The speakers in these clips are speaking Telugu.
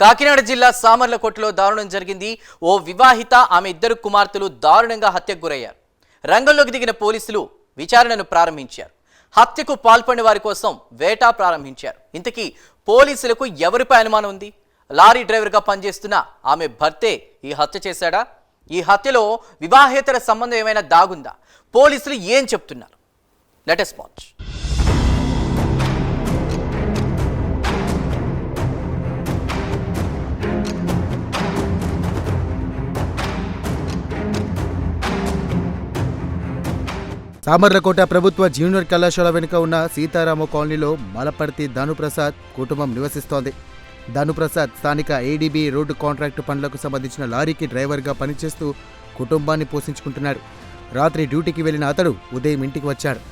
కాకినాడ జిల్లా సామర్లకోటలో దారుణం జరిగింది. ఓ వివాహిత ఆమె ఇద్దరు కుమార్తెలు దారుణంగా హత్యకు గురయ్యారు. రంగంలోకి దిగిన పోలీసులు విచారణను ప్రారంభించారు. హత్యకు పాల్పడిన వారి కోసం వేటా ప్రారంభించారు. ఇంతకీ పోలీసులకు ఎవరిపై అనుమానం ఉంది? లారీ డ్రైవర్గా పనిచేస్తున్న ఆమె భర్తే ఈ హత్య చేశాడా? ఈ హత్యలో వివాహేతర సంబంధం ఏమైనా దాగుందా? పోలీసులు ఏం చెప్తున్నారు? లెటెస్ట్ వాచ్ సామర్లకోట ప్రభుత్వ జూనియర్ కళాశాల వెనుక ఉన్న సీతారామ కాలనీలో మలపర్తి ధనుప్రసాద్ కుటుంబం నివసిస్తోంది. ధనుప్రసాద్ స్థానిక ఏడీబీ రోడ్డు కాంట్రాక్టు పనులకు సంబంధించిన లారీకి డ్రైవర్గా పనిచేస్తూ కుటుంబాన్ని పోషించుకుంటున్నాడు. రాత్రి డ్యూటీకి వెళ్ళిన అతడు ఉదయం ఇంటికి వచ్చాడు.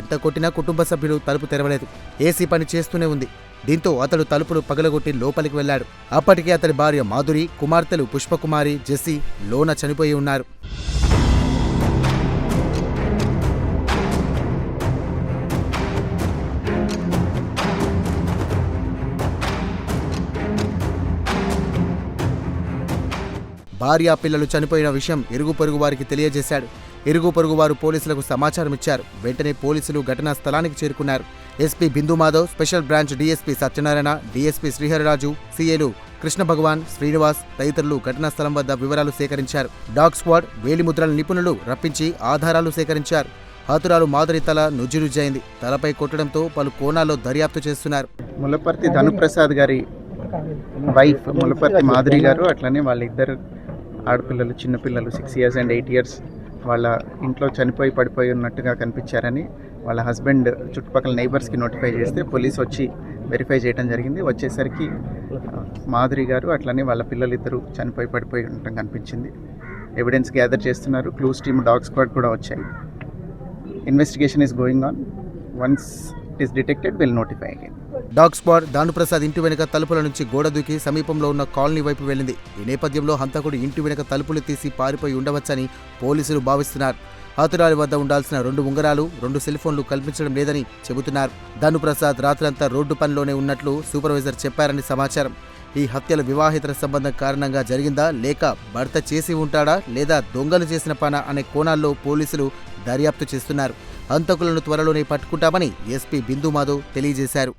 ఎంత కొట్టినా కుటుంబ సభ్యులు తలుపు తెరవలేదు. ఏసీ పని చేస్తూనే ఉంది. దీంతో అతడు తలుపులు పగలగొట్టి లోపలికి వెళ్ళాడు. అప్పటికే అతడి భార్య మాధురి కుమార్తెలు పుష్పకుమారి జెస్సీ లోన చనిపోయి ఉన్నారు. భార్య పిల్లలు చనిపోయిన విషయం ఇరుగు పొరుగు వారికి తెలియజేశాడు. ఇరుగు పొరుగు వారు పోలీసులకు సమాచారం ఇచ్చారు. వెంటనే పోలీసులు ఘటనా స్థలానికి చేరుకున్నారు. SP Bindu Madhav special branch DSP Satyanarayana DSP Srihariraju సీఏలు Krishna Bhagavan Srinivas తదితరులు ఘటనా స్థలం వద్ద వివరాలు సేకరించారు. డాగ్ స్క్వాడ్ వేలిముద్రల నిపుణులు రప్పించి ఆధారాలు సేకరించారు. హతురాలు మాదిరి తల నుజ్జునుజ్జైంది తలపై కొట్టడంతో పలు కోణాల్లో దర్యాప్తు చేస్తున్నారు. ములపర్తి ధనుప్రసాద్ గారి వైఫ్ ములపర్తి మాధురి గారు అట్లనే వాళ్ళిద్దరు ఆడపిల్లలు చిన్నపిల్లలు six years and eight years వాళ్ళ ఇంట్లో చనిపోయి పడిపోయి ఉన్నట్టుగా కనిపించారని వాళ్ళ హస్బెండ్ చుట్టుపక్కల నైబర్స్కి నోటిఫై చేస్తే పోలీస్ వచ్చి వెరిఫై చేయడం జరిగింది. వచ్చేసరికి మాధురి గారు అట్లనే వాళ్ళ పిల్లలు ఇద్దరు చనిపోయి పడిపోయి ఉండటం కనిపించింది. ఎవిడెన్స్ గ్యాదర్ చేస్తున్నారు. క్లూస్ టీమ్ డాగ్ స్క్వాడ్ కూడా వచ్చాయి. Investigation is going on once it is detected will notify again dog squad Danuprasad ఇంటి వెనుక తలుపుల నుంచి గోడ దూకి సమీపంలో ఉన్న కాలనీ వైపు వెళ్ళింది. ఈ నేపథ్యంలో హంతకుడు ఇంటి వెనుక తలుపులు తీసి పారిపోయి ఉండవచ్చని పోలీసులు భావిస్తున్నారు. హతురాలి వద్ద ఉండాల్సిన రెండు ఉంగరాలు రెండు సెల్ఫోన్లు కల్పించడం లేదని చెబుతున్నారు. దానుప్రసాద్ రాత్రంతా రోడ్డు పనిలోనే ఉన్నట్లు సూపర్వైజర్ చెప్పారని సమాచారం. ఈ హత్యల వివాహేతర సంబంధం కారణంగా జరిగిందా లేక భర్త చేసి ఉంటాడా లేదా దొంగలు చేసిన పన అనే కోణాల్లో పోలీసులు దర్యాప్తు చేస్తున్నారు. హంతకులను త్వరలోనే పట్టుకుంటామని ఎస్పీ బిందు మాధవ్ తెలియజేశారు.